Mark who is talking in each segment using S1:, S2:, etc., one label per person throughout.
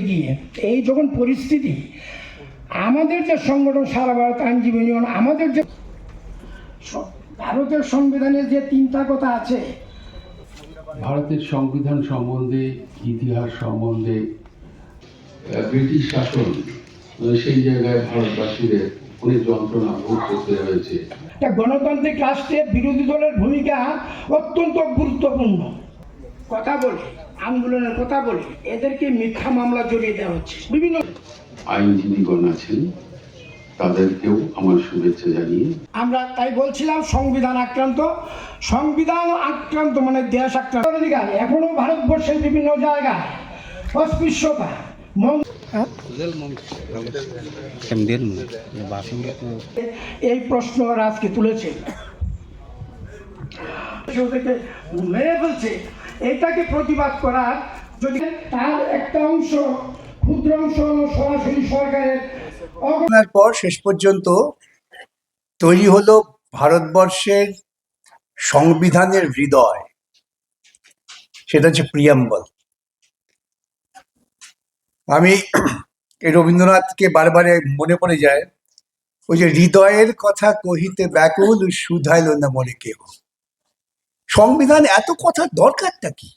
S1: এগিয়ে এই যখন পরিস্থিতি, আমাদের যে সংগঠন সারা ভারত আইনজীবী ইউনিয়ন, আমাদের যে ভারতের সংবিধানের যে তিনটা কথা আছে,
S2: ভারতের সংবিধান সম্বন্ধে, ইতিহাস সম্বন্ধে ব্রিটিশ শাসন, সেই জায়গায় ভারতবাসীদের অনেক যন্ত্রণা ভোগ করতে হয়েছে
S1: একটা গণতান্ত্রিক রাষ্ট্রে বিরোধী দলের ভূমিকা অত্যন্ত গুরুত্বপূর্ণ। কথা বলে আন্দোলনের কথা বলে এদেরকে মিথ্যা মামলা জড়িয়ে দেওয়া হচ্ছে। বিভিন্ন
S2: আইনজীবীগণ আছেন তাদেরকেও আমার শুভেচ্ছা জানিয়ে
S1: আমরা তাই বলছিলাম সংবিধান আক্রান্ত। সংবিধান আক্রান্ত মানে দেশ আক্রান্ত। এখনও ভারতবর্ষের বিভিন্ন জায়গায় অস্পৃশ্যতা এই প্রশ্ন আজকে তুলেছে। ওদেরকে মেরে ফেলছে। এটাকে প্রতিবাদ করার যদি তার একটা অংশ ক্ষুদ্র অংশ সরাসরি সরকারের
S3: পর শেষ পর্যন্ত তৈরি হলো ভারতবর্ষের সংবিধানের হৃদয়। সেটা হচ্ছে প্রিয়াম্বল। আমি এই রবীন্দ্রনাথকে বারবার মনে পড়ে যায়, ওই যে হৃদয়ের কথা কহিতে ব্যাকুল শুধাইল না মনে কেহ। সংবিধান এত কথার দরকারটা কি?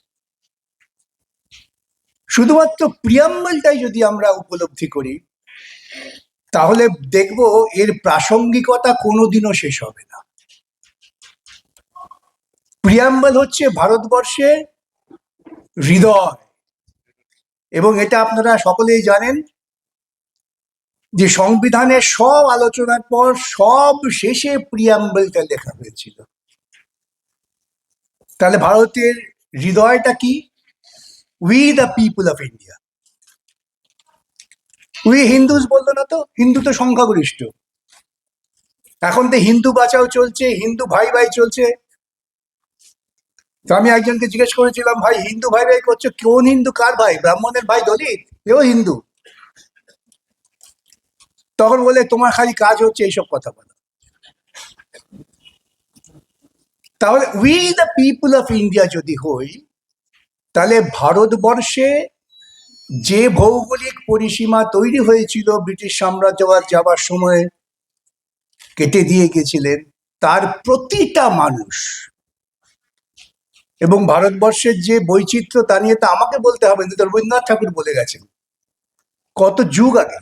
S3: শুধুমাত্র প্রিয়াম্বলটাই যদি আমরা উপলব্ধি করি, তাহলে দেখব এর প্রাসঙ্গিকতা কোনোদিনও শেষ হবে না। প্রিয়াম্বল হচ্ছে ভারতবর্ষের হৃদয়। এবং এটা আপনারা সকলেই জানেন যে সংবিধানের সব আলোচনার পর সব শেষে প্রিয়াম্বলটা লেখা হয়েছিল। তাহলে ভারতের হৃদয়টা কি? We the people of India we Hindus বলল না তো? হিন্দু তো সংখ্যাগরিষ্ঠ। এখন তো হিন্দু বাঁচাও চলছে, হিন্দু ভাই ভাই চলছে। তো আমি একজনকে জিজ্ঞেস করেছিলাম, ভাই, হিন্দু ভাই ভাই করছ? কোন হিন্দু? কার ভাই? ব্রাহ্মণের ভাই দলিত? এও হিন্দু? তখন বলে, তোমার খালি কাজ হচ্ছে এইসব কথা বলা। তাহলে we the people of India যদি হই, তাহলে ভারতবর্ষে যে ভৌগোলিক পরিসীমা তৈরি হয়েছিল ব্রিটিশ সাম্রাজ্যবাদ যাবার সময়, কেটে দিয়ে গেছিলেন, তার প্রতিটা মানুষ এবং ভারতবর্ষের যে বৈচিত্র্য তা নিয়ে তা আমাকে বলতে হবে তো রবীন্দ্রনাথ ঠাকুর বলে গেছেন। কত যুগ আগে।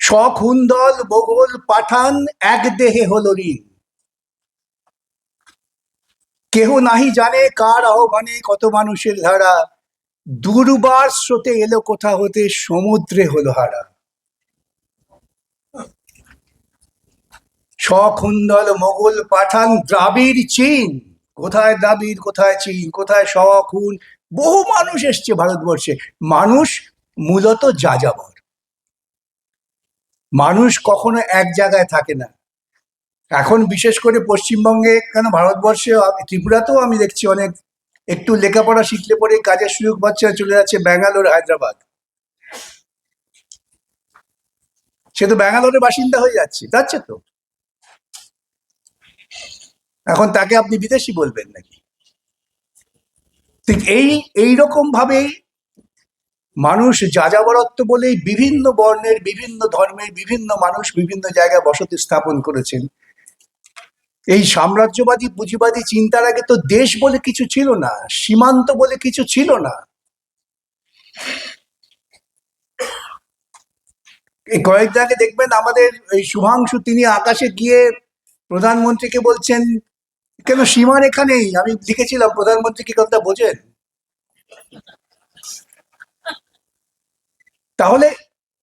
S3: সখুন্দল মোগল পাঠান, এক দেহে হল ঋণ। কেহ নাহি জানে কার আহ্বানে কত মানুষের ধারা। দুর্বার স্রোতে এলো কোথা হতে সমুদ্রে হলো হারা। সখুন্দল মোগল পাঠান, দ্রাবিড়, চীন। কোথায় দ্রাবিড়, কোথায় চীন, কোথায় সখুন বহু মানুষ এসছে ভারতবর্ষে। মানুষ মূলত যাযাবর। মানুষ কখনো এক জায়গায় থাকে না। এখন বিশেষ করে পশ্চিমবঙ্গে কেন ভারতবর্ষে, ত্রিপুরাতেও আমি দেখছি অনেক। একটু লেখাপড়া শিখলে পরে কাজের সুযোগ পাচ্ছে চলে যাচ্ছে ব্যাঙ্গালোর, হায়দ্রাবাদ। সে তো ব্যাঙ্গালোরের বাসিন্দা হয়ে যাচ্ছে। যাচ্ছে তো। এখন তাকে আপনি বিদেশি বলবেন নাকি? ঠিক এই এইরকম ভাবে মানুষ যাযাবরত্ব বলেই বিভিন্ন বর্ণের, বিভিন্ন ধর্মের, বিভিন্ন মানুষ বিভিন্ন জায়গায় বসতি স্থাপন করেছেন। এই সাম্রাজ্যবাদী, পুঁজিবাদী চিন্তার আগে তো দেশ বলে কিছু ছিল না, সীমান্ত বলে কিছু ছিল না। এই কয়েকদিন আগে দেখবেন আমাদের এই শুভাংশু, তিনি আকাশে গিয়ে প্রধানমন্ত্রীকে বলছেন কেন সীমারেখা নেই আমি লিখেছিলাম প্রধানমন্ত্রী কি কথা বোঝেন? তাহলে